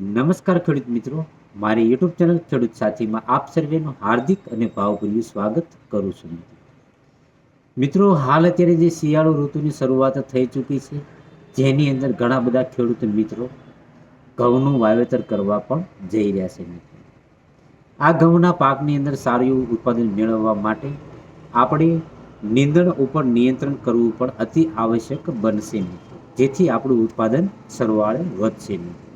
નમસ્કાર ખેડૂત મિત્રો. મારી યુટ્યુબ ચેનલ ખેડૂત સાથીમાં આપ સર્વેનું હાર્દિક અને ભાવભર્યું સ્વાગત કરું છું મિત્રો. હાલ અત્યારે જે શિયાળુ ઋતુની શરૂઆત થઈ ચૂકી છે, જેની અંદર ઘણા બધા ખેડૂત મિત્રો ઘઉંનું વાવેતર કરવા પણ જઈ રહ્યા છે મિત્રો. આ ઘઉંના પાકની અંદર સારું એવું ઉત્પાદન મેળવવા માટે આપણે નીંદણ ઉપર નિયંત્રણ કરવું પણ અતિ આવશ્યક બનશે મિત્રો. જેથી આપણું ઉત્પાદન સરવાળે વધશે મિત્રો.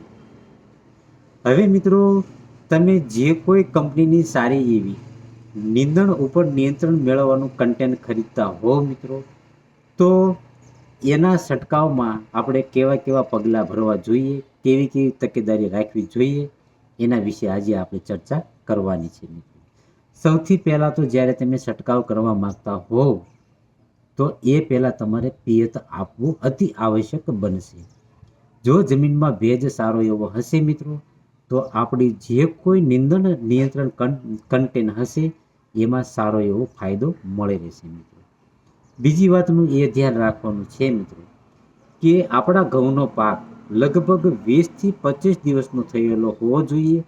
હવે મિત્રો, તમે જે કોઈ કંપનીની સારી એવી નીંદણ ઉપર નિયંત્રણ મેળવવાનું કન્ટેન્ટ ખરીદતા હો મિત્રો, તો એના છંટકાવમાં આપણે કેવા કેવા પગલાં ભરવા જોઈએ, કેવી કેવી તકેદારી રાખવી જોઈએ, એના વિશે આજે આપણે ચર્ચા કરવાની છે મિત્રો. સૌથી પહેલાં તો જ્યારે તમે છંટકાવ કરવા માગતા હોવ, તો એ પહેલાં તમારે પિયત આપવું અતિ આવશ્યક બનશે. જો જમીનમાં ભેજ સારો એવો હશે મિત્રો તો આપણી જે કોઈ નિંદણ નિયંત્રણ કન્ટેન હશે, એમાં સારો એવો ફાયદો મળી રહેશે મિત્રો. બીજી વાતનું એ ધ્યાન રાખવાનું છે મિત્રો, કે આપણા ઘઉંનો પાક લગભગ વીસથી પચીસ દિવસનો થયેલો હોવો જોઈએ,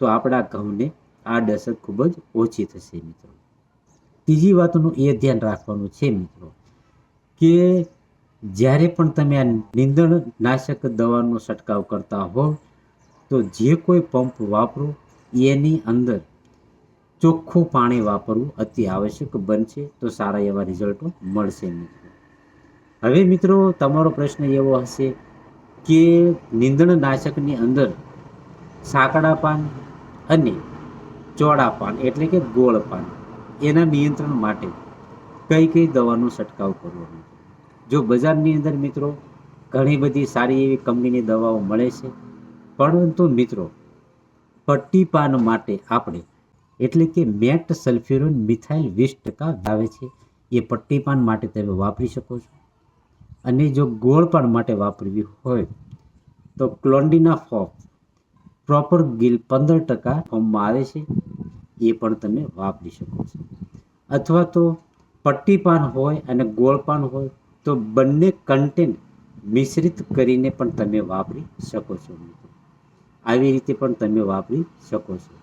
તો આપણા ઘઉંને આડઅસર ખૂબ જ ઓછી થશે મિત્રો. ત્રીજી વાતનું એ ધ્યાન રાખવાનું છે મિત્રો, કે જ્યારે પણ તમે આ નિંદણનાશક દવાનો છંટકાવ કરતા હો તો જે કોઈ પંપ વાપરો, એની અંદર ચોખ્ખું પાણી વાપરવું અતિ આવશ્યક બનશે તો સારા એવા રિઝલ્ટો મળશે મિત્રો. હવે મિત્રો, તમારો પ્રશ્ન એવો હશે કે નિંદણ નાશકની અંદર સાંકડા પાન અને ચોડા પાન એટલે કે ગોળ પાન, એના નિયંત્રણ માટે કઈ કઈ દવાનો છંટકાવ કરવો જો બજારની અંદર મિત્રો ઘણી બધી સારી એવી કંપનીની દવાઓ મળે છે પરંતુ મિત્રો પટ્ટી પાન માટે આપણે એટલે કે મેટ સલ્ફ્યુરોન મિથાઇલ વીસ ટકા આવે છે. એ પટ્ટી પાન માટે તમે વાપરી શકો છો. અને જો ગોળ પાન માટે વાપરવી હોય, તો ક્લોન્ડીના ફોપ પ્રોપર ગિલ પંદર ટકા ફોર્મમાં આવે છે. એ પણ તમે વાપરી શકો છો. અથવા તો પટ્ટી પાન હોય અને ગોળ પાન હોય, તો બંને કન્ટેન્ટ મિશ્રિત કરીને પણ તમે વાપરી શકો છો. આવી રીતે પણ તમે વાપરી શકો છો.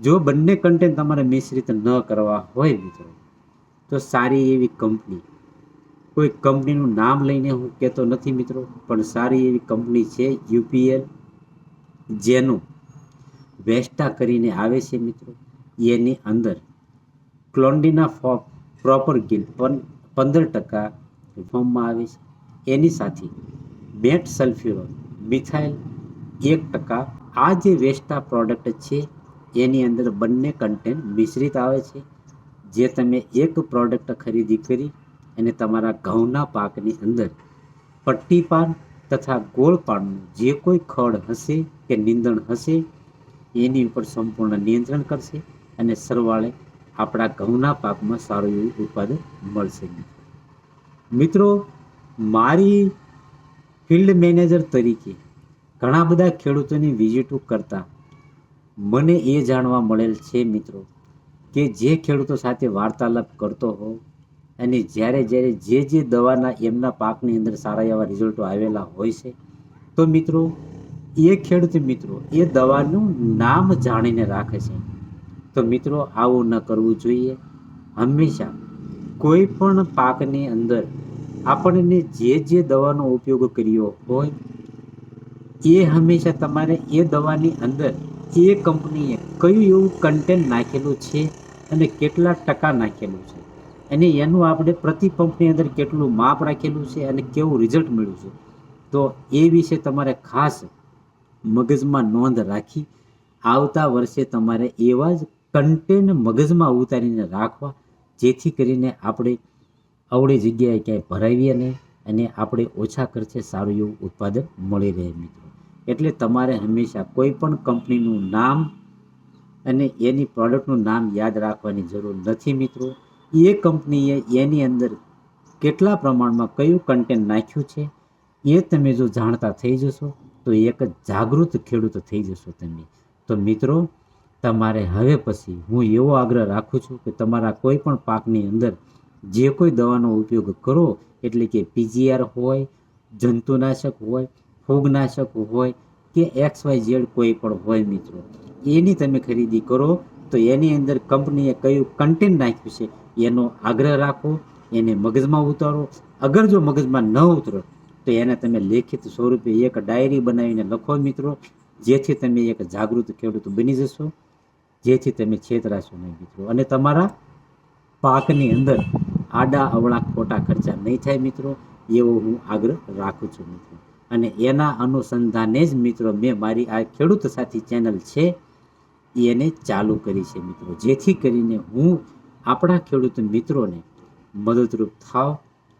જો બંને કન્ટેન્ટ તમારે મિશ્રિત ન કરવા હોય મિત્રો, તો સારી એવી કંપની કોઈ કંપનીનું નામ લઈને હું કહેતો નથી મિત્રો, પણ સારી એવી કંપની છે યુપીએલ, જેનું વેસ્ટા કરીને આવે છે મિત્રો, એની અંદર ક્લોન્ડીના પ્રોપર ગિલ પંદર ટકા ફોર્મમાં આવે છે. એની સાથે બેટ સલ્ફ્યુરોન, મિથાઇલ એક ટકા આ જે વેસ્ટા પ્રોડક્ટ છે, એની અંદર બંને કન્ટેન્ટ મિશ્રિત આવે છે. જે તમે એક પ્રોડક્ટ ખરીદી કરી અને તમારા ઘઉંના પાકની અંદર પટ્ટી પાન તથા ગોળ પાનનું જે કોઈ ખડ હશે કે નીંદણ હશે, એની ઉપર સંપૂર્ણ નિયંત્રણ કરશે અને સરવાળે આપણા ઘઉંના પાકમાં સારું એવું ઉત્પાદન મળશે. મિત્રો, મારી ફિલ્ડ મેનેજર તરીકે ઘણા બધા ખેડૂતોની વિઝિટો કરતા મને એ જાણવા મળેલ છે મિત્રો કે જે ખેડૂતો સાથે વાર્તાલાપ કરતો હોઉં અને જ્યારે જ્યારે જે જે દવાના એમના પાકની અંદર સારા એવા રિઝલ્ટો આવેલા હોય છે, તો મિત્રો, એ ખેડૂત મિત્રો, એ દવાનું નામ જાણીને રાખે છે. તો મિત્રો, આવું ન કરવું જોઈએ. હંમેશા કોઈ પણ પાકની અંદર આપણને જે જે દવાનો ઉપયોગ કર્યો હોય એ હંમેશા તમારે એ દવાની અંદર એ કંપનીએ કયું એવું કન્ટેન્ટ નાખેલું છે અને કેટલા ટકા નાખેલું છે. અને એનું આપણે પ્રતિ પંપની અંદર કેટલું માપ રાખેલું છે અને કેવું રિઝલ્ટ મળ્યું છે. તો એ વિશે તમારે ખાસ મગજમાં નોંધ રાખી આવતા વર્ષે તમારે એવા જ કન્ટેન મગજમાં ઉતારીને રાખવા, જેથી કરીને આપણે અવળી જગ્યાએ ક્યાંય ભરાવીએ નહીં અને આપણે ઓછા ખર્ચે સારું એવું ઉત્પાદન મળી રહે મિત્રો. એટલે તમારે હંમેશા કોઈ પણ કંપનીનું નામ અને એની પ્રોડક્ટનું નામ યાદ રાખવાની જરૂર નથી મિત્રો. એ કંપનીએ એની અંદર કેટલા પ્રમાણમાં કયું કન્ટેન્ટ નાખ્યું છે, એ તમે જો જાણતા થઈ જશો, તો એક જાગૃત ખેડૂત થઈ જશો તમે. તો મિત્રો, તમારે હવે પછી હું એવો આગ્રહ રાખું છું કે તમારા કોઈ પણ પાકની અંદર જે કોઈ દવાનો ઉપયોગ કરો, એટલે કે પીજીઆર હોય, જંતુનાશક હોય ફૂગનાશક હોય કે એક્સ વાય ઝેડ કોઈ પણ હોય મિત્રો, એની તમે ખરીદી કરો તો એની અંદર કંપનીએ કયું કન્ટેન્ટ નાખ્યું છે એનો આગ્રહ રાખો, એને મગજમાં ઉતારો. અગર જો મગજમાં ન ઉતરો, તો એને તમે લેખિત સ્વરૂપે એક ડાયરી બનાવીને લખો મિત્રો, જેથી તમે એક જાગૃત ખેડૂત બની જશો, જેથી તમે છેતરાશો નહીં મિત્રો. અને તમારા પાકની અંદર આડા અવળા ખોટા ખર્ચા નહીં થાય મિત્રો, એવો હું આગ્રહ રાખું છું મિત્રો. અને એના અનુસંધાને જ મિત્રો મેં મારી આ ખેડૂત સાથી ચેનલ છે એને ચાલુ કરી છે મિત્રો. જેથી કરીને હું આપણા ખેડૂત મિત્રોને મદદરૂપ થાવ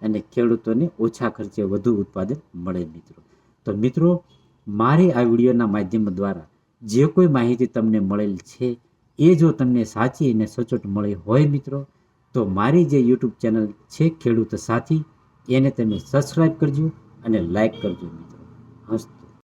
અને ખેડૂતોને ઓછા ખર્ચે વધુ ઉત્પાદન મળે મિત્રો. તો મિત્રો, મારી આ વિડીયોના માધ્યમ દ્વારા જે કોઈ માહિતી તમને મળેલ છે, એ જો તમને સાચી અને સચોટ મળી હોય મિત્રો, તો મારી જે યુટ્યુબ ચેનલ છે ખેડૂત સાથી, એને તમે સબસ્ક્રાઈબ કરજો અને લાઈક કરજો મિત્રો. હસ્ત